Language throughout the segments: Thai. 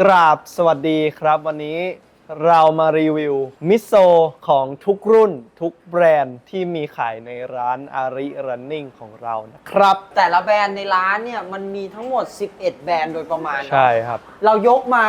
กราบสวัสดีครับวันนี้เรามารีวิวมิโซของทุกรุ่นทุกแบรนด์ที่มีขายในร้านอาริรันนิ่งของเรานะครับ แต่ละแบรนด์ในร้านเนี่ยมันมีทั้งหมด 11 แบรนด์โดยประมาณ ใช่ครับ เรายกมา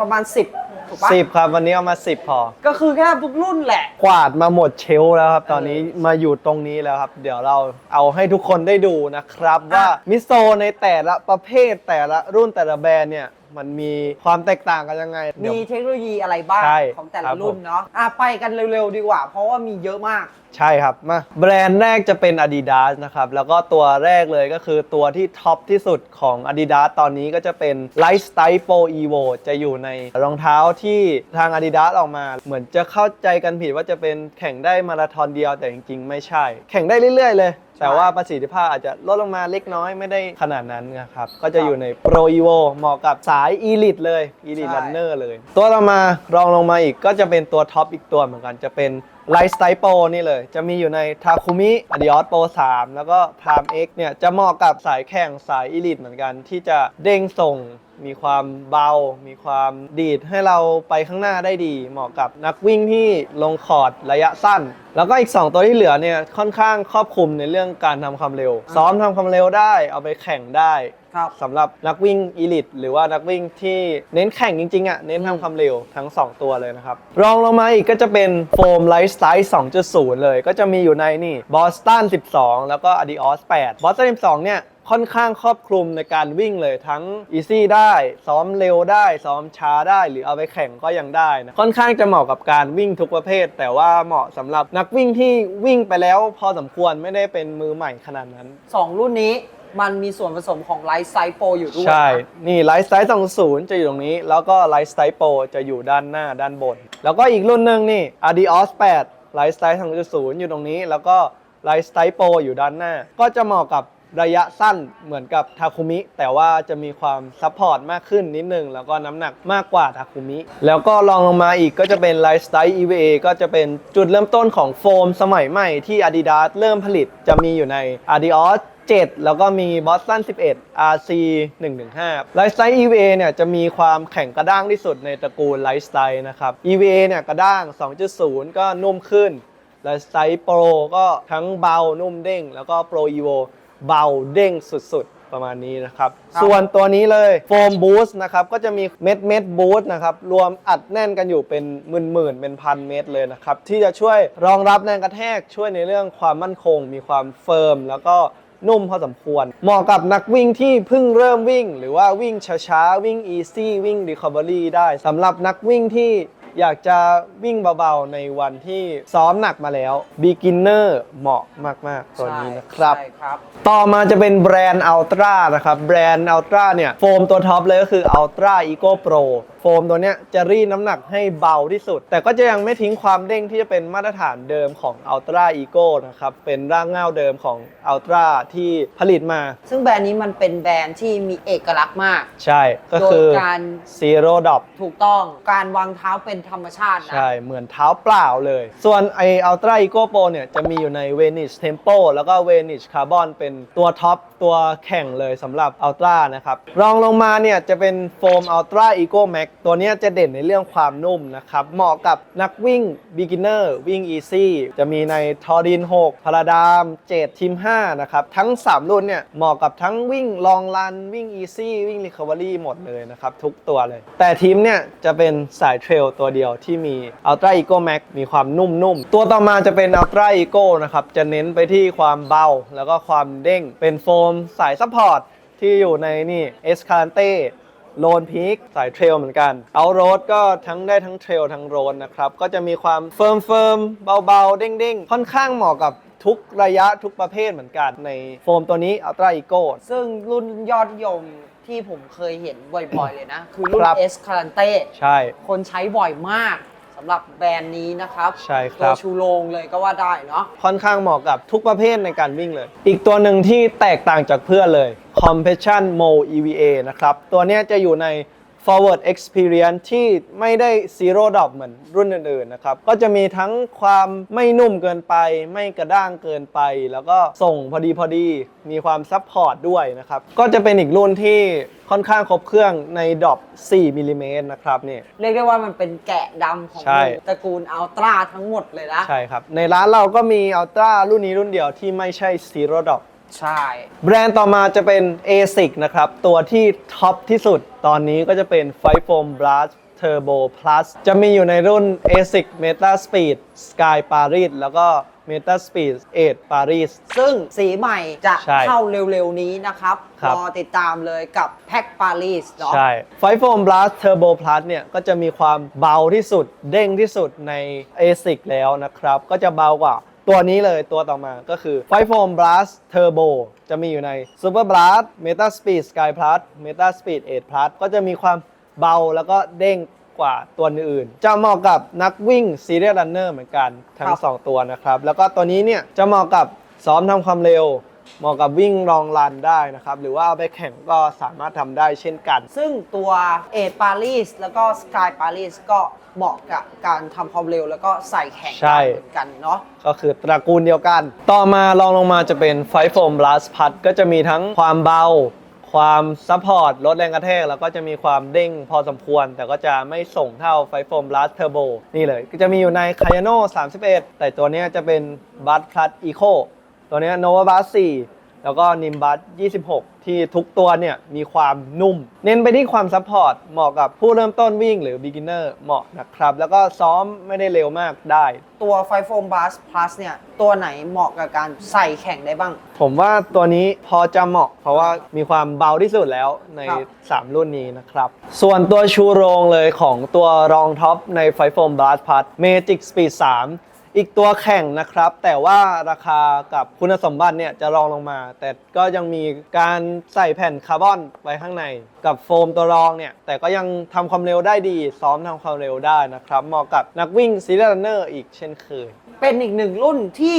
ประมาณ 10ถูกปะสิบครับวันนี้เอามาสิบพอ ก็คือแค่ทุกรุ่นแหละ กวาดมาหมดเชลฟ์แล้วครับ ตอนนี้มาอยู่ตรงนี้แล้วครับ เดี๋ยวเราเอาให้ทุกคนได้ดูนะครับ ว่ามิโซในแต่ละประเภทแต่ละรุ่นแต่ละแบรนด์เนี่ย มันมีความแตกต่างกันยังไงเดี๋ยว มีเทคโนโลยีอะไรบ้างใช่ของแต่ครัละบรุ่นเนาะอะไปกันเร็วๆดีกว่า เพราะว่ามีเยอะมากใช่ครับมาแบรนด์แรกจะเป็น Adidas นะครับ แล้วก็ตัวแรกเลยก็คือตัวที่ท็อปที่สุดของ Adidas ตอนนี้ก็จะเป็น Lifestyle Pro Evo จะอยู่ในรองเท้าที่ทาง Adidas ออกมา เหมือนจะเข้าใจกันผิดว่าจะเป็นแข่งได้มาราธอนเดียวแต่จริงๆ ไม่ใช่ แข่งได้เรื่อยๆ เลย แต่ว่าประสิทธิภาพอาจจะลดลงมาเล็กน้อยไม่ได้ขนาดนั้นนะครับ ก็จะอยู่ใน Pro Evo เหมาะกับสาย Elite เลย Elite ใช่ Runner เลย ตัวต่อมารองลงมาอีกก็จะเป็นตัวท็อปอีกตัวเหมือนกันจะเป็น ไลฟ์สไตล์โปรนี่เลย จะมีอยู่ในทาคุมิ a ดิออสโปร3แล้วก็พราม X เนี่ย จะเหมาะกับสายแข่งสายอีลิทเหมือนกัน ที่จะเด้งส่ง มีความเบา มีความดีดให้เราไปข้างหน้าได้ดี เหมาะกับนักวิ่งที่ลงคอร์ดระยะสั้น แล้วก็อีก 2 ตัวที่เหลือเนี่ยค่อนข้างครอบคลุมในเรื่องการทำความเร็ว ซ้อมทำความเร็วได้เอาไปแข่งได้ ครับสำหรับนักวิ่งอีลิทหรือว่านักวิ่งที่เน้นแข่งจริงๆอะเน้นทำความเร็วทั้ง 2 ตัวเลยนะครับ รองลงมาอีกก็จะเป็นโฟมไลฟ์สไตล์2.0 เลย ก็จะมีอยู่ในนี่บอสตัน12 แล้วก็ Adios 8บอสตัน12 เนี่ยค่อนข้างครอบคลุมในการวิ่งเลยทั้ง Easy ได้ ซ้อมเร็วได้ ซ้อมช้าได้ หรือเอาไปแข่งก็ยังได้นะ ค่อนข้างจะเหมาะกับการวิ่งทุกประเภท แต่ว่าเหมาะสำหรับนักวิ่งที่วิ่งไปแล้วพอสมควรไม่ได้เป็นมือใหม่ขนาดนั้น 2 รุ่นนี้ มันมีส่วนผสมของไลฟ์ไซโปรอยู่ด้วยใช่ นี่ไลฟ์สไตล์20 จะอยู่ตรงนี้ แล้วก็ไลฟ์ไตล์โปรจะอยู่ด้านหน้าด้านบน แล้วก็อีกรุ่นหนึ่งนี่ Adios 8ไลฟ์สไตล์2.0 อยู่ตรงนี้ แล้วก็ไลฟ์ไตล์โปรอยู่ด้านหน้า ก็จะเหมาะกับระยะสั้นเหมือนกับทาคุมิ แต่ว่าจะมีความซัพพอร์ตมากขึ้นนิดนึง แล้วก็น้ำหนักมากกว่าทาคุมิ แล้วก็ลองลงมาอีกก็จะเป็นไลฟ์สไตล์ EVA ก็จะเป็นจุดเริ่มต้นของโฟมสมัยใหม่ที่ Adidas เริ่มผลิตจะมีอยู่ใน Adios 7 แล้วก็มี Boston 11 RC 115 Lifestyle EVA เนี่ยจะมีความแข็งกระด้างที่สุดในตระกูล Lifestyle นะครับ EVA เนี่ยกระด้าง 2.0 ก็นุ่มขึ้น Lifestyle Pro ก็ทั้งเบา นุ่มเด้ง แล้วก็ Pro Evo เบาเด้งสุดๆ ประมาณนี้นะครับครับส่วนตัวนี้เลยโฟมบูสต์นะครับ ก็จะมีเม็ดเม็ดบูสต์นะครับ รวมอัดแน่นกันอยู่เป็นหมื่นหมื่นๆเป็นพันเม็ดเลยนะครับ ที่จะช่วยรองรับแรงกระแทกช่วยในเรื่องความมั่นคง มีความเฟิร์ม แล้วก็ นุ่มพอสมควร เหมาะกับนักวิ่งที่เพิ่งเริ่มวิ่ง หรือว่าวิ่งช้าๆ วิ่ง easy วิ่ง recovery ได้สำหรับนักวิ่งที่อยากจะวิ่งเบาๆในวันที่ซ้อมหนักมาแล้ว beginner เหมาะมากๆตัวนี้นะครับใช่ครับต่อมาจะเป็นแบรนด์ Ultra นะครับ แบรนด์ Ultra เนี่ย โฟมตัวท็อปเลยก็คือ Ultra Eco Pro โฟมตัวเนี้ยจะรีดน้ำหนักให้เบาที่สุด แต่ก็จะยังไม่ทิ้งความเด้งที่จะเป็นมาตรฐานเดิมของ Ultra Eco นะครับเป็นร่างเงาเดิมของ Ultra ที่ผลิตมา ซึ่งแบรนด์นี้มันเป็นแบรนด์ที่มีเอกลักษณ์มาก ใช่ก็โดคืยอการ Zero Drop ถูกต้องการวางเท้าเป็นธรรมชาตินะใช่ เหมือนเท้าเปล่าเลย ส่วนไอ Ultra Eco Pro เนี่ยจะมีอยู่ใน Vanish Tempo แล้วก็ Vanish Carbon เป็นตัวท็อปตัวแข่งเลยสำหรับ Ultra นะครับรองลงมาเนี่ยจะเป็นโฟม Ultra Eco Max ตัวนี้จะเด่นในเรื่องความนุ่มนะครับ เหมาะกับนักวิ่ง Beginner วิ่ง Easy จะมีใน t o r i n 6 p a r a d a m 7 Team 5นะครับ ทั้ง 3 รุ่นเนี่ยเหมาะกับทั้งวิ่ง Long Run วิ่ง Easy วิ่ง Recovery หมดเลยนะครับ ทุกตัวเลย แต่ทีมเนี่ยจะเป็นสายเทรลตัวเดียวที่มี Ultra Eco Max มีความนุ่มๆ ตัวต่อมาจะเป็น Ultra Eco นะครับ จะเน้นไปที่ความเบาแล้วก็ความเด้งเป็นโฟมสายซัพพอร์ตที่อยู่ในนี่ Escalante โลนพีคสายเทรลเหมือนกันเอาโรดก็ทั้งได้ทั้งเทรลทั้งโรนนะครับ ก็จะมีความเฟิร์มเฟิร์มเบาๆ เด้งๆ ค่อนข้างเหมาะกับทุกระยะทุกประเภทเหมือนกันในโฟมตัวนี้ Ultra Eco ซึ่งรุ่นยอดนิยมที่ผมเคยเห็นบ่อยๆเลยนะ คือรุ่น ครับ S c a r a n t e ใช่ คนใช้บ่อยมากสำหรับแบรนด์นี้นะครับใช่ครับ ตัวชูโรงเลยก็ว่าได้เนาะ ค่อนข้างเหมาะกับทุกประเภทในการวิ่งเลย อีกตัวหนึ่งที่แตกต่างจากเพื่อนเลย Compression Mo EVA นะครับ ตัวเนี้ยจะอยู่ใน forward experience ที่ไม่ได้ zero drop เหมือนรุ่นอื่นๆนะครับ ก็จะมีทั้งความไม่นุ่มเกินไป ไม่กระด้างเกินไป แล้วก็ส่งพอดีพอดี มีความซับพอร์ตด้วยนะครับ ก็จะเป็นอีกรุ่นที่ค่อนข้างครบเครื่องในดรอป 4มิลลิเมตรนะครับนี่ เรียกได้ว่ามันเป็นแกะดำของใช่ ตระกูลอัลตร้าทั้งหมดเลยนะ ใช่ครับ ในร้านเราก็มี Ultra รุ่นนี้รุ่นเดียวที่ไม่ใช่ zero drop ใช่ แบรนด์ต่อมาจะเป็น ASIC นะครับ ตัวที่ท็อปที่สุดตอนนี้ก็จะเป็น f i Foam Blast Turbo Plus จะมีอยู่ในรุ่น ASIC Meta Speed Sky Paris แล้วก็ Meta Speed 8 Paris ซึ่งสีใหม่จะใช่เข้าเร็วๆนี้นะครับ ครับ รอติดตามเลยกับแพ็คปารีสเนาะ ใช่ f i Foam Blast Turbo Plus เนี่ย ก็จะมีความเบาที่สุด เด้งที่สุดใน ASIC แล้วนะครับ ก็จะเบากว่า ตัวนี้เลยตัวต่อมาก็คือ f i Foam Blast Turbo จะมีอยู่ใน Super Blast Meta Speed Sky Plus Meta Speed 8 Plus ก็จะมีความเบาแล้วก็เด้งกว่าตัวอื่น จะเหมาะกับนักวิ่ง Serial Runner เหมือนกันทั้ครังบสองตัวนะครับ แล้วก็ตัวนี้เนี่ยจะเหมาะกับซ้อมทำความเร็ว เหมาะกับวิ่งรองรันได้นะครับ หรือว่าเอาไปแข่งก็สามารถทำได้เช่นกัน ซึ่งตัวเอทปารีสแล้วก็สกายปารีสก็เหมาะกับการทำความเร็วแล้วก็ใส่แข่งใช่ได้เหมือนกันเนาะ ก็คือตระกูลเดียวกัน ต่อมาลองลงมาจะเป็นไฟโฟม Blast Plus ก็จะมีทั้งความเบา ความซัพพอร์ตลดแรงกระแทก แล้วก็จะมีความเด้งพอสมควร แต่ก็จะไม่ส่งเท่าไฟโฟม Blast Turbo นี่เลย ก็จะมีอยู่ใน k a y a n o 31 แต่ตัวเนี้ยจะเป็น Blast Plus Eco ตัวเนี้ย Nova Blast 4แล้วก็ Nimbus 26 ที่ทุกตัวเนี่ยมีความนุ่ม เน้นไปที่ความซัพพอร์ตเหมาะกับผู้เริ่มต้นวิ่งหรือ beginner เหมาะนะครับ แล้วก็ซ้อมไม่ได้เร็วมากได้ ตัวไฟโฟมบัสพลัสเนี่ย ตัวไหนเหมาะกับการใส่แข่งได้บ้าง ผมว่าตัวนี้พอจะเหมาะ เพราะว่ามีความเบาที่สุดแล้วใน ครับ 3 รุ่นนี้นะครับ ส่วนตัวชูโรงเลยของตัวรองท็อปในไฟโฟมบ a s สพั Magic Speed 3 อีกตัวแข่งนะครับ แต่ว่าราคากับคุณสมบัติเนี่ยจะรองลงมา แต่ก็ยังมีการใส่แผ่นคาร์บอนไว้ข้างใน กับโฟมตัวรองเนี่ย แต่ก็ยังทำความเร็วได้ดี ซ้อมทำความเร็วได้นะครับเหมาะกับนักวิ่งซีเรียลเนอร์อีกเช่นเคย เป็นอีกหนึ่งรุ่นที่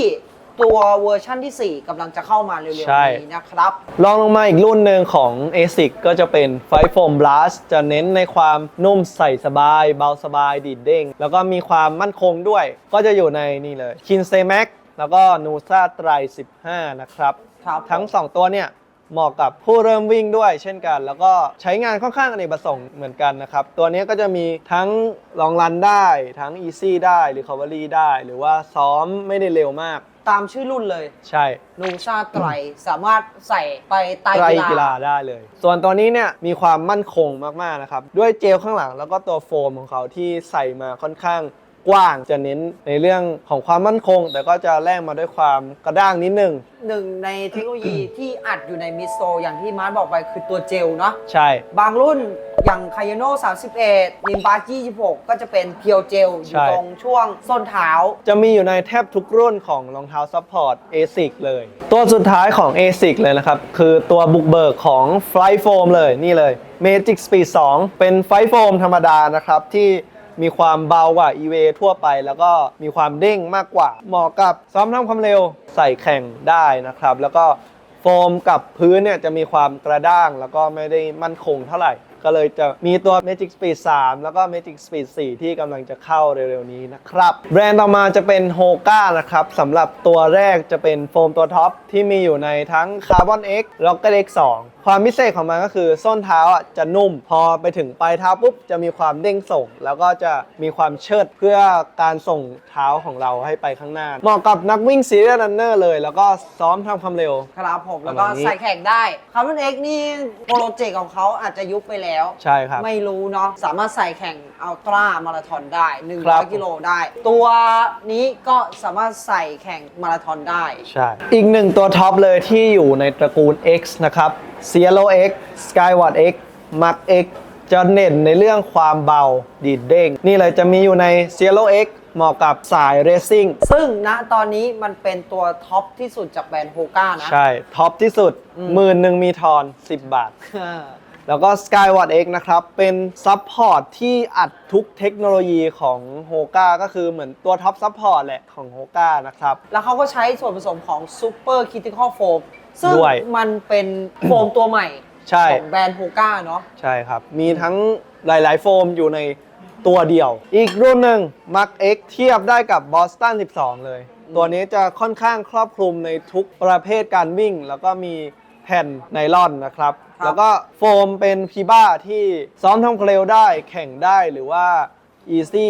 ตัวเวอร์ชั่นที่ 4กำลังจะเข้ามาเร็วใช่ ๆนี้นะครับ ลองลงมาอีกรุ่นหนึ่งของ ASIC ก็จะเป็น f i Foam Blast จะเน้นในความนุ่มใส่สบาย เบาสบายดีดเด้ง แล้วก็มีความมั่นคงด้วย ก็จะอยู่ในนี่เลย k i n s e y Max แล้วก็ Nusa Tri 15 นะครับ ครับทั้ง 2 ตัวเนี่ย เหมาะกับผู้เริ่มวิ่งด้วยเช่นกัน แล้วก็ใช้งานค่อนข้างอเนกประสงค์เหมือนกันนะครับ ตัวนี้ก็จะมีทั้งลองรันได้ ทั้ง Easy ได้ Recovery ได้ หรือว่าซ้อมไม่ได้เร็วมาก ตามชื่อรุ่นเลยใช่นูซาไตรสามารถใส่ไปไตรไตรกีกีฬาฬาได้เลย ส่วนตัวนี้เนี่ยมีความมั่นคงมากๆนะครับ ด้วยเจลข้างหลังแล้วก็ตัวโฟมของเขาที่ใส่มาค่อนข้าง กว้างจะเน้นในเรื่องของความมั่นคง แต่ก็จะแลกมาด้วยความกระด้างนิดนึง หนึ่งในเทคโนโลยีที่อัดอยู่ในมิสโซอย่างที่มาร์ทบอกไปคือตัวเจลเนาะใช่ บางรุ่นอย่างคายโน31นิมบา26 ก็จะเป็นเพียวเจลอยู่ใช่ ตรงช่วงส้นเท้า จะมีอยู่ในแทบทุกรุ่นของรองเท้าซัพพอร์ต ASIC เลย ตัวสุดท้ายของ ASIC เลยนะครับ คือตัวบุกเบิกของ Fly Foam เลยนี่เลย Magic Speed 2 เป็น Fly Foam ธรรมดานะครับ ที่ มีความเบากว่า EVA ทั่วไป แล้วก็มีความเด้งมากกว่า เหมาะกับซ้อมทำความเร็วใส่แข่งได้นะครับ แล้วก็โฟมกับพื้นเนี่ยจะมีความกระด้าง แล้วก็ไม่ได้มั่นคงเท่าไหร่ ก็เลยจะมีตัว Magic Speed 3 แล้วก็ Magic Speed 4 ที่กำลังจะเข้าเร็วๆนี้นะครับ แบรนด์ต่อมาจะเป็น Hoka นะครับสำหรับตัวแรกจะเป็นโฟมตัวท็อปที่มีอยู่ในทั้ง Carbon X แล้วก็ X 2ความพิเศษของมันก็คือส้นเท้าอะจะนุ่ม พอไปถึงปลายเท้าปุ๊บจะมีความเด้งส่ง แล้วก็จะมีความเชิดเพื่อการส่งเท้าของเราให้ไปข้างหน้า เหมาะกับนักวิ่งซีเรียลรันเนอร์เลย แล้วก็ซ้อมทำความเร็ว ครับผมแล้วก็ประมาณนี้ ใส่แข่งได้คาร์บอนเอ็กนี่โปรเจกต์ของเขาอาจจะยุบไปแล้ว ใช่ครับ ไม่รู้เนาะสามารถใส่แข่งอัลตร้ามาราธอนได้ ครับ100 กิโลได้ ตัวนี้ก็สามารถใส่แข่งมาราธอนได้ ใช่ อีกหนึ่งตัวท็อปเลยที่อยู่ในตระกูล X นะครับ Cielo X Skyward X Mark X จะเน้นในเรื่องความเบาดีดเด้ง นี่เลยจะมีอยู่ใน Cielo X เหมาะกับสายเรซซิ่งซึ่งณตอนนี้มันเป็นตัวท็อปที่สุดจากแบรนด์โฮก้านะ ใช่ ท็อปที่สุดอืมหมื่นหนึ่งมีทอน 10 บาท แล้วก็ Skyward X นะครับ เป็นซัพพอร์ตที่อัดทุกเทคโนโลยีของ Hoka ก็คือเหมือนตัวท็อปซัพพอร์ตแหละของ Hoka นะครับ แล้วเขาก็ใช้ส่วนผสมของ Super Critical Foam ซึ่งด้วย มันเป็นโฟมตัวใหม่ใช่ ของแบรนด์โฮก้าเนาะ ใช่ครับ มีทั้งหลาย ๆ โฟมอยู่ในตัวเดียว อีกรุ่นหนึ่ง Mark X เทียบได้กับ Boston 12 เลย ตัวนี้จะค่อนข้างครอบคลุมในทุกประเภทการวิ่ง แล้วก็มีแผ่นไนลอนนะครับ ครับ แล้วก็โฟมเป็นพีบ้าที่ซ้อมทำเร็วได้แข่งได้หรือว่า Easy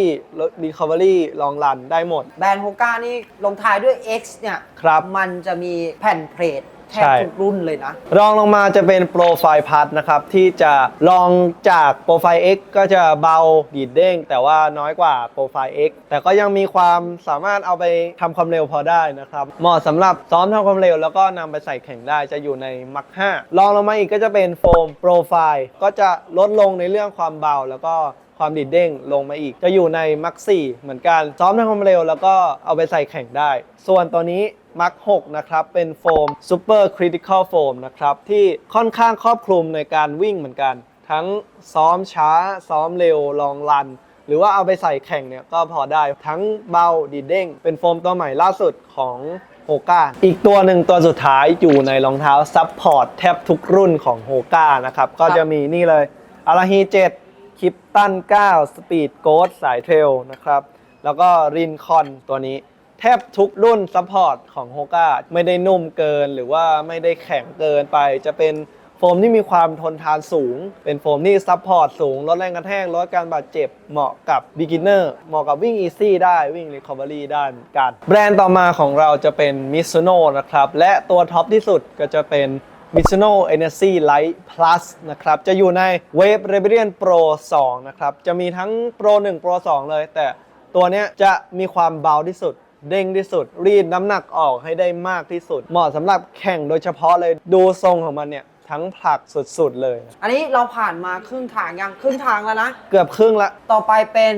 Recovery Long Run ได้หมด แบรนด์โฮก้านี่ลงท้ายด้วย X เนี่ย ครับ มันจะมีแผ่นเพลท แทบใช่ ทุกรุ่นเลยนะ รองลงมาจะเป็นโปรไฟล์พัดนะครับ ที่จะลองจากโปรไฟล์ X ก็จะเบาดีดเด้ง แต่ว่าน้อยกว่าโปรไฟล์ X แต่ก็ยังมีความสามารถเอาไปทำความเร็วพอได้นะครับ เหมาะสำหรับซ้อมทำความเร็ว แล้วก็นำไปใส่แข่งได้จะอยู่ในมัก5รองลงมาอีกก็จะเป็นโฟมโปรไฟล์ก็จะลดลงในเรื่องความเบาแล้วก็ความดีดเด้งลงมาอีก จะอยู่ในมัก4เหมือนกันซ้อมทำความเร็ว แล้วก็เอาไปใส่แข่งได้ ส่วนตัวนี้ มัก6นะครับเป็นโฟม Super Critical Foam นะครับที่ค่อนข้างครอบคลุมในการวิ่งเหมือนกัน ทั้งซ้อมช้า ซ้อมเร็วลองรัน หรือว่าเอาไปใส่แข่งเนี่ยก็พอได้ทั้งเบาดีดเด้ง เป็นโฟมตัวใหม่ล่าสุดของโฮก้าอีกตัวหนึ่งตัวสุดท้ายอยู่ในรองเท้าซับพอร์ตแทบทุกรุ่นของโฮก้านะครับก็จะมีนี่เลยอาราฮี7คิปตัน9สปีดโกดสายเทรลนะครับ แล้วก็รินคอนตัวนี้ แทบทุกรุ่นซัพพอร์ตของโฮก้าไม่ได้นุ่มเกินหรือว่าไม่ได้แข็งเกินไป จะเป็นโฟมที่มีความทนทานสูง เป็นโฟมที่ซัพพอร์ตสูง ลดแรงกระแทกลดการบาดเจ็บ เหมาะกับ beginner เหมาะกับวิ่ง easy ได้วิ่ง recovery ได้เหมือนกัน แบรนด์ต่อมาของเราจะเป็น Mizuno นะครับ และตัวท็อปที่สุดก็จะเป็น Mizuno Energy Light Plus นะครับ จะอยู่ใน Wave Rebellion Pro 2 นะครับ จะมีทั้ง Pro 1 Pro 2 เลย แต่ตัวนี้จะมีความเบาที่สุด เด้งที่สุด รีดน้ำหนักออกให้ได้มากที่สุด เหมาะสำหรับแข่งโดยเฉพาะเลยดูทรงของมันเนี่ยทั้งผลักสุดๆเลยอันนี้เราผ่านมาครึ่งทางยังครึ่งทางแล้วนะ เกือบครึ่งละ ต่อไปเป็น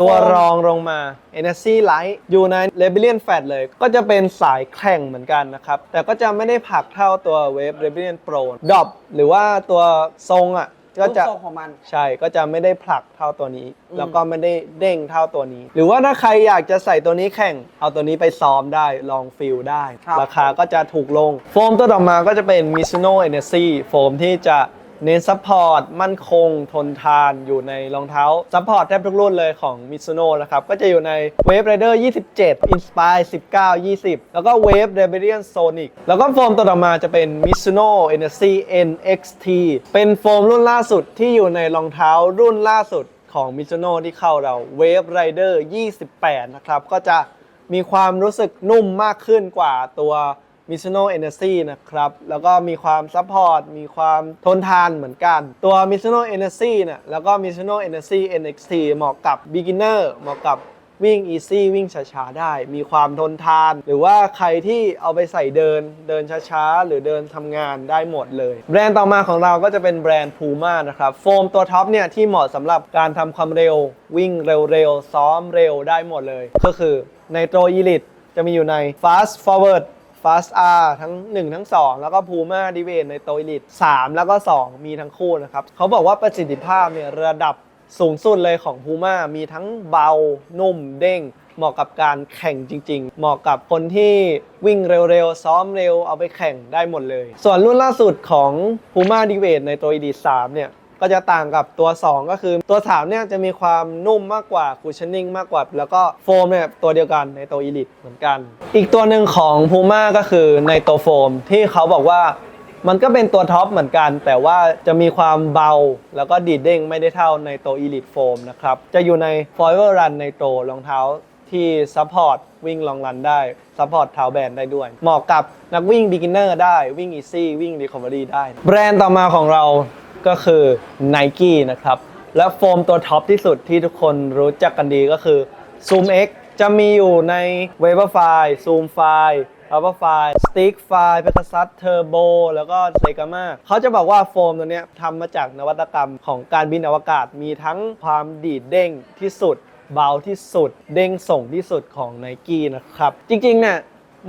ตัวโฟมรองลงมา Energy Light อยู่ใน Rebellion Fat เลย ก็จะเป็นสายแข่งเหมือนกันนะครับ แต่ก็จะไม่ได้ผลักเท่าตัว Wave Rebellion Pro ดรอปหรือว่าตัวทรงอะ ก็จะรูปทรงของมัน ใช่ก็จะไม่ได้ผลักเท่าตัวนี้ อืม แล้วก็ไม่ได้เด้งเท่าตัวนี้ หรือว่าถ้าใครอยากจะใส่ตัวนี้แข่ง เอาตัวนี้ไปซ้อมได้ลองฟิลได้ ครับ ราคาก็จะถูกลง โฟมตัวต่อมาก็จะเป็น Mizuno Energy โฟมที่จะ เน้นซัพพอร์ตมั่นคงทนทานอยู่ในรองเท้าซัพพอร์ตแทบทุกรุ่นเลยของ Mizuno นะครับ ก็จะอยู่ใน Wave Rider 27 Inspire 19 20 แล้วก็ Wave Rebellion Sonic แล้วก็โฟมตัวต่อมาจะเป็น Mizuno Energy NXT เป็นโฟมรุ่นล่าสุดที่อยู่ในรองเท้ารุ่นล่าสุดของ Mizuno ที่เข้าเรา Wave Rider 28 นะครับ ก็จะมีความรู้สึกนุ่มมากขึ้นกว่าตัว Mizuno Energy นะครับ แล้วก็มีความซัพพอร์ต มีความทนทานเหมือนกัน ตัว Mizuno Energy เนี่ย แล้วก็ Mizuno Energy NXT เหมาะกับ beginner เหมาะกับวิ่ง easy วิ่งช้าๆ ได้ มีความทนทาน หรือว่าใครที่เอาไปใส่เดิน เดินช้าๆ หรือเดินทำงานได้หมดเลย แบรนด์ต่อมาของเราก็จะเป็นแบรนด์ Puma นะครับ โฟมตัวท็อปเนี่ย ที่เหมาะสำหรับการทำความเร็ว วิ่งเร็วๆ ซ้อมเร็วได้หมดเลย ก็คือ Nitro Elite จะมีอยู่ใน Fast Forward Fast R ทั้ง 1 ทั้ง 2 แล้วก็ Puma d i v a n ในโต Elite 3แล้วก็ 2 มีทั้งคู่นะครับ เขาบอกว่าประสิทธิภาพเนี่ยระดับสูงสุดเลยของ Puma มีทั้งเบา นุ่ม เด้ง เหมาะกับการแข่งจริง ๆ เหมาะกับคนที่วิ่งเร็วๆ ซ้อมเร็วเอาไปแข่งได้หมดเลย ส่วนรุ่นล่าสุดของ Puma d i v a n ในตัว Elite 3เนี่ย ก็จะต่างกับตัว 2 ก็คือตัว3เนี่ยจะมีความนุ่มมากกว่าคูชชั่นนิ่งมากกว่า แล้วก็โฟมเนี่ยตัวเดียวกันในตัว Elite เหมือนกัน อีกตัวหนึ่งของ Puma ก็คือในตัวโฟมที่เขาบอกว่ามันก็เป็นตัวท็อปเหมือนกัน แต่ว่าจะมีความเบา แล้วก็ดีดเด้งไม่ได้เท่าในตัว Elite Foam นะครับ จะอยู่ใน Forever Run ในตัวรองเท้าที่ซัพพอร์ตวิ่งลองรันได้ซัพพอร์ตเท้าแบนได้ด้วย เหมาะกับนักวิ่ง beginner ได้วิ่ง easy วิ่ง recovery ได้ แบรนด์ต่อมาของเรา ก็คือ Nike นะครับ และโฟมตัวท็อปที่สุดที่ทุกคนรู้จักกันดีก็คือ Zoom X จะมีอยู่ใน Vaporfly Zoom File Vaporfly Stick File Pegasus Turbo แล้วก็ Segama เขาจะบอกว่าโฟมตัวนี้ทำมาจากนวัตกรรมของการบินอวกาศ มีทั้งความดีดเด้งที่สุด เบาที่สุด เด้งส่งที่สุดของ Nike นะครับ จริงๆเนี่ย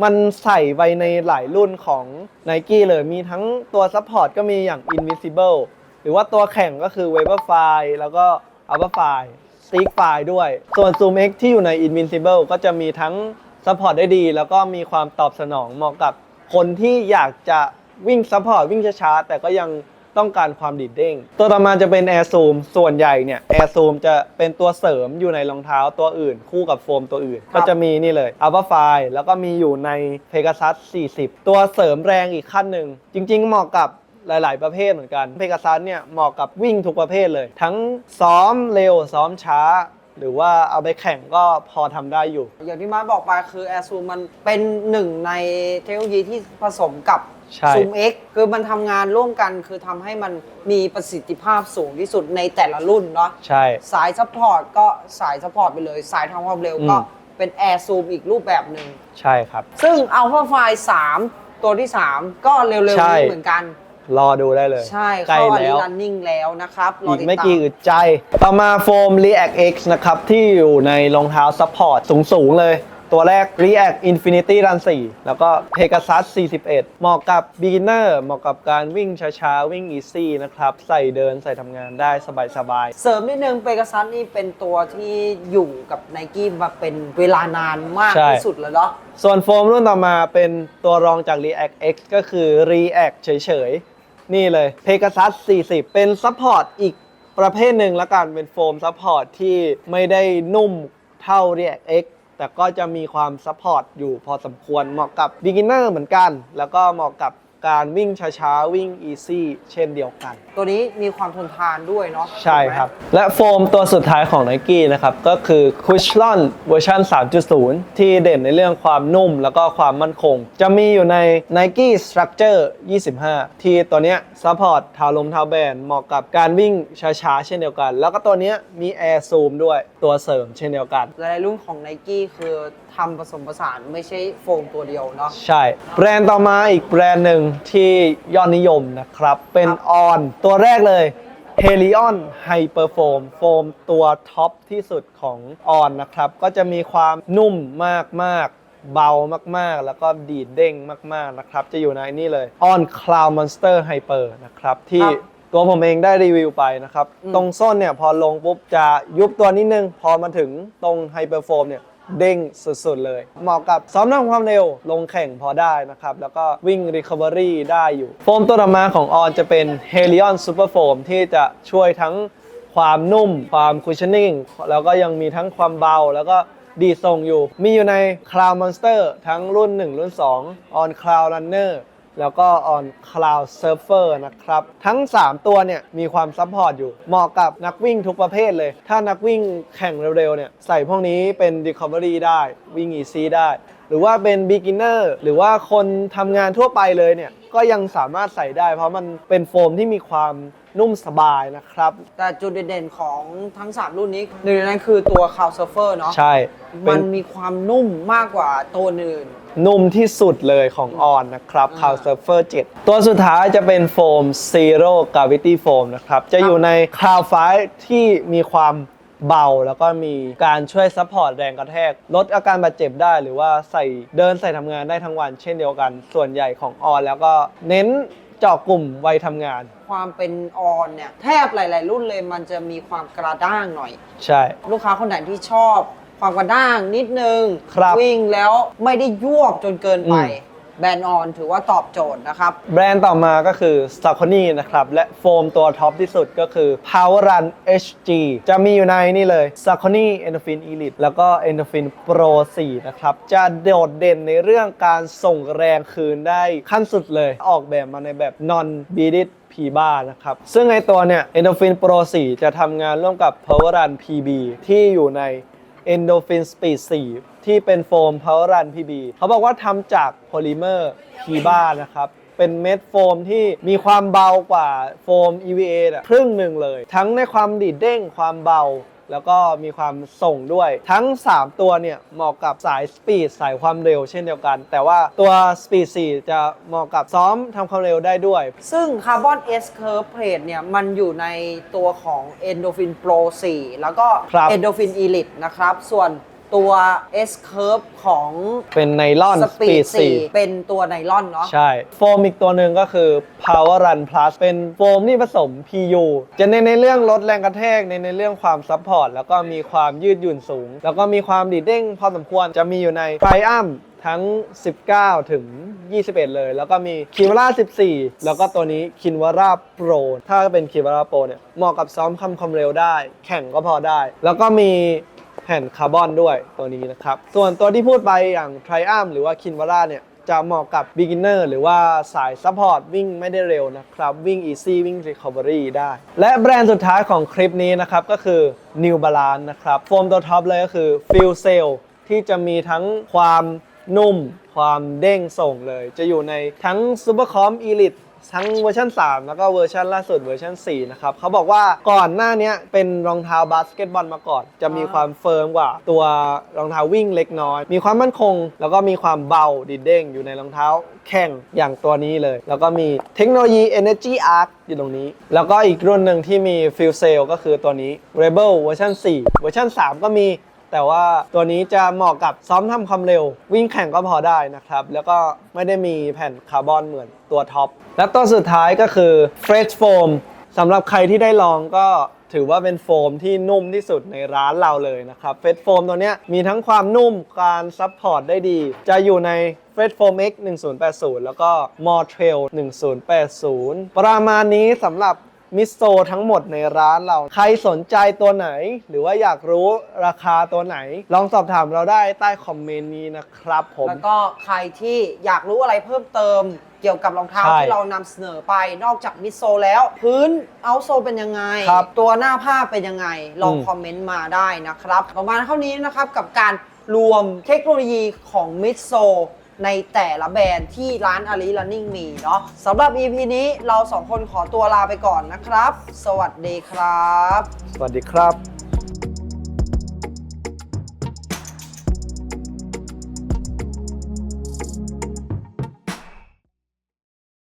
มันใส่ไปในหลายรุ่นของ n i กี้เลย มีทั้งตัวซัพพอร์ตก็มีอย่าง Invisible หรือว่าตัวแข่งก็คือ Vaporfly แล้วก็ Alphafly Stickfly ด้วย ส่วน Zoom X ที่อยู่ใน Invincible ก็จะมีทั้งซัพพอร์ตได้ดี แล้วก็มีความตอบสนองเหมาะกับคนที่อยากจะวิ่งซัพพอร์ตวิ่งช้าๆ แต่ก็ยังต้องการความดีดเด้ง ตัวต่อมาจะเป็น Air Zoom ส่วนใหญ่เนี่ย Air Zoom จะเป็นตัวเสริมอยู่ในรองเท้าตัวอื่น คู่กับโฟมตัวอื่นครับก็จะมีนี่เลย Alpha f i แล้วก็มีอยู่ใน Pegasus 40 ตัวเสริมแรงอีกขั้นหนึ่ง จริง ๆ เหมาะกับ หลาย ๆ ประเภทเหมือนกัน Pegasus เนี่ยเหมาะกับวิ่งทุกประเภทเลย ทั้งซ้อมเร็วซ้อมช้า หรือว่าเอาไปแข่งก็พอทำได้อยู่ อย่างที่มาร์คบอกไปคือ Air Zoom มันเป็นหนึ่งในเทคโนโลยีที่ผสมกับ ใช่ Zoom X คือมันทำงานร่วมกัน คือทำให้มันมีประสิทธิภาพสูงที่สุดในแต่ละรุ่นเนาะ ใช่ สายซัพพอร์ตก็สายซัพพอร์ตไปเลย สายทำความเร็วก็อืม เป็น Air Zoom อีกรูปแบบหนึ่ง ใช่ครับ ซึ่ง Alpha f i 3 ตัวที่ 3 ก็เร็วๆใช่ นี้เหมือนกัน รอดูได้เลย ใช่ใกล้เข้าอันแล้นี้ว running แล้วนะครับรอีกติดไม่ตากี่อึดใจ ต่อมาโฟม React X นะครับ ที่อยู่ในรองเท้าซัพพอร์ตสูง ๆ เลย ตัวแรก React Infinity Run 4 แล้วก็ Pegasus 41 เหมาะกับ beginner เหมาะกับการวิ่งช้า ๆ วิ่ง easy นะครับ ใส่เดินใส่ทำงานได้สบายเสริมนิดนึงเปกัซัสนี่เป็นตัวที่อยู่กับ n นกี้มาเป็นเวลานานมากใช่ ที่สุดแล้วเนาะๆส่วนโฟมรุ่นต่อมาเป็นตัวรองจาก React X ก็คือ React เฉยๆ นี่เลย Pegasus 40 เป็นซัพพอร์ตอีกประเภทหนึ่งละกันเป็นโฟมซัพพอร์ตที่ไม่ได้นุ่มเท่าเรียก X แต่ก็จะมีความซัพพอร์ตอยู่พอสมควรเหมาะกับบิกินเนอร์เหมือนกัน แล้วก็เหมาะกับ การวิ่งช้าๆ วิ่ง easy เช่นเดียวกัน ตัวนี้มีความทนทานด้วยเนาะใช่ถูกไหมครับ และโฟมตัวสุดท้ายของ n i กี้นะครับ ก็คือ c u s h l o n เวอร์ชัน3.0 ที่เด่นในเรื่องความนุ่มแล้วก็ความมั่นคง จะมีอยู่ใน Nike Structure 25 ที่ตัวเนี้ยซัพพอร์ตเท้าลมเท้าแบนเหมาะกับการวิ่งช้าๆ เช่นเดียวกัน แล้วก็ตัวเนี้ยมี Air Zoom ด้วยตัวเสริมเช่นเดียวกัน หลายๆรุ่นของ n นกี้คือ ทำผสมผสานไม่ใช่โฟมตัวเดียวเนาะ ใช่ แบรนด์ต่อมาอีกแบรนด์หนึ่งที่ยอดนิยมนะครับ เป็นครับออนตัวแรกเลย Helion Hyper Foam โฟมตัวท็อปที่สุดของออนนะครับ ก็จะมีความนุ่มมาก ๆ เบามาก ๆ แล้วก็ดีดเด้งมาก ๆ นะครับ จะอยู่ในนี่เลย On Cloud Monster Hyper นะครับ ที่ครับตัวผมเองได้รีวิวไปนะครับ อืม ตรงส้นเนี่ยพอลงปุ๊บจะยุบตัวนิดนึง พอมาถึงตรง Hyper Foam เนี่ย เด้งสุดๆเลย เหมาะกับซ้อมทำความเร็วลงแข่งพอได้นะครับ แล้วก็วิ่ง Recovery ได้อยู่ โฟมตัวต่อมาของออนจะเป็น Helion Super Foam ที่จะช่วยทั้งความนุ่ม ความคุชชั่นนิ่งแล้วก็ยังมีทั้งความเบา แล้วก็ดีทรงอยู่ มีอยู่ใน Cloud Monster ทั้งรุ่น 1 รุ่น 2 On Cloud Runner แล้วก็ on Cloud Surfer นะครับ ทั้ง 3 ตัวเนี่ยมีความซัพพอร์ตอยู่ เหมาะกับนักวิ่งทุกประเภทเลย ถ้านักวิ่งแข่งเร็วๆเนี่ยใส่พวกนี้เป็น Recovery ได้วิ่ง Easy ได้ หรือว่าเป็น Beginner หรือว่าคนทำงานทั่วไปเลยเนี่ยก็ยังสามารถใส่ได้ เพราะมันเป็นโฟมที่มีความนุ่มสบายนะครับ แต่จุดเด่นๆของทั้ง 3 รุ่นนี้หนึ่งในนั้นคือตัว Cloud Surfer เนาะใช่เป็มันนมีความนุ่มมากกว่าตัวอื่น นุ่มที่สุดเลยของออนนะครับอ่า Cloud Surfer 7 ตัวสุดท้ายจะเป็นโฟม Zero Gravity Foam นะครับ จะอยู่ใน Cloud 5ที่มีความเบาแล้วก็มีการช่วยซัพพอร์ตแรงกระแทก ลดอาการบาดเจ็บได้ หรือว่าใส่เดินใส่ทำงานได้ทั้งวัน เช่นเดียวกัน ส่วนใหญ่ของออนแล้วก็เน้นเจาะกลุ่มวัยทำงาน ความเป็นออนเนี่ยแทบหลาย ๆ รุ่นเลยมันจะมีความกระด้างหน่อย ใช่ ลูกค้าคนไหนที่ชอบ ความกระด้างนิดนึง ครับวิ่งแล้วไม่ได้ยวบจนเกินไป อืม แบรนด์ออนถือว่าตอบโจทย์นะครับ แบรนด์ต่อมาก็คือ s a c o n y นะครับ และโฟมตัวท็อปที่สุดก็คือ Power Run HG จะมีอยู่ในนี่เลย s a c o n y Endorphin Elite แล้วก็ Endorphin Pro 4 นะครับ จะโดดเด่นในเรื่องการส่งแรงคืนได้ขั้นสุดเลย ออกแบบมาในแบบ non beaded p b a r นะครับ ซึ่งในตัวเนี่ย Endorphin Pro 4 จะทำงานร่วมกับ Power Run PB ที่อยู่ใน Endorphin Speed 4 ที่เป็นโฟม Power Run PB เขาบอกว่าทำจากโพลิเมอร์ p b a นะครับเป็นเม็ดโฟมที่มีความเบากว่าโฟม EVA ครึ่งหนึ่งเลย ทั้งในความดีดเด้งความเบา แล้วก็มีความส่งด้วย ทั้ง 3 ตัวเนี่ยเหมาะกับสายสปีดสายความเร็วเช่นเดียวกัน แต่ว่าตัว Speed 4จะเหมาะกับซ้อมทำความเร็วได้ด้วย ซึ่ง Carbon S Curve Plate เนี่ยมันอยู่ในตัวของ Endorphin Pro 4 แล้วก็ครับ Endorphin Elite นะครับ ส่วน ตัว S Curve ของเป็นไนลอน Speed Speed 4 4เป็นตัวไนลอนเนาะใช่ โฟมอีกตัวหนึ่งก็คือ Power Run Plus เป็นโฟมที่ผสม PU จะเน้นในเรื่องลดแรงกระแทกในในเรื่องความซัพพอร์ตแล้วก็มีความยืดหยุ่นสูง แล้วก็มีความดีดเด้งพอสมควรจะมีอยู่ใน Triumph ทั้ง 19 ถึง 21 เลย แล้วก็มีคิวรา14 แล้วก็ตัวนี้คินวาราโปร ถ้าเป็นคินวาราโปรเนี่ย เหมาะกับซ้อมคำความเร็วได้ แข่งก็พอได้ แล้วก็มี แผ่นคาร์บอนด้วยตัวนี้นะครับ ส่วนตัวที่พูดไปอย่าง t r i u m p หรือว่าคินวาราเนี่ยจะเหมาะกับ beginner หรือว่าสาย support วิ่งไม่ได้เร็วนะครับ วิ่ง easy วิ่ง recovery ได้ และแบรนด์สุดท้ายของคลิปนี้นะครับ ก็คือ New Balance นะครับ โฟมตัวท็อปเลยก็คือ Fuel Cell ที่จะมีทั้งความนุ่ม ความเด้งส่งเลย จะอยู่ในทั้ง Supercom Elite ทั้งเวอร์ชัน3 แล้วก็เวอร์ชันล่าสุดเวอร์ชัน4 นะครับเขาบอกว่าก่อนหน้านี้เป็นรองเท้าบาสเกตบอลมาก่อน จะมีความเฟิร์มกว่าตัวรองเท้าวิ่งเล็กน้อย มีความมั่นคง แล้วก็มีความเบาดิดเด้งอยู่ในรองเท้าแข่งอย่างตัวนี้เลย แล้วก็มีเทคโนโลยี Energy Arc อยู่ตรงนี้ แล้วก็อีกรุ่นหนึ่งที่มี Fuel Cell ก็คือตัวนี้ Rebel เวอร์ชัน4 เวอร์ชัน3 ก็มี แต่ว่าตัวนี้จะเหมาะกับซ้อมทำความเร็ว วิ่งแข่งก็พอได้นะครับ แล้วก็ไม่ได้มีแผ่นคาร์บอนเหมือนตัวท็อปและตัวสุดท้ายก็คือ Fresh Foam สำหรับใครที่ได้ลองก็ถือว่าเป็นโฟมที่นุ่มที่สุดในร้านเราเลยนะครับเฟสโฟมตัวนี้มีทั้งความนุ่มการซัพพอร์ตได้ดี จะอยู่ใน f r e s h Foam X 1080 แล้วก็ m o r t r a i l 1080 ประมาณนี้สำหรับ มิสโซทั้งหมดในร้านเรา ใครสนใจตัวไหน หรือว่าอยากรู้ราคาตัวไหน ลองสอบถามเราได้ใต้คอมเมนต์นี้นะครับผม แล้วก็ใครที่อยากรู้อะไรเพิ่มเติม เกี่ยวกับรองเท้าใช่ที่เรานำเสนอไปนอกจากมิดโซลแล้ว พื้นเอาโซลเป็นยังไง ครับตัวหน้าผ้าเป็นยังไง ลองอืม คอมเมนต์มาได้นะครับ ประมาณเท่านี้นะครับกับการรวมเทคโนโลยีของมิดโซ ในแต่ละแบรนด์ที่ร้านอารี Running มีเนาะสำหรับ EP นี้เราสองคนขอตัวลาไปก่อนนะครับ สวัสดีครับ สวัสดีครับ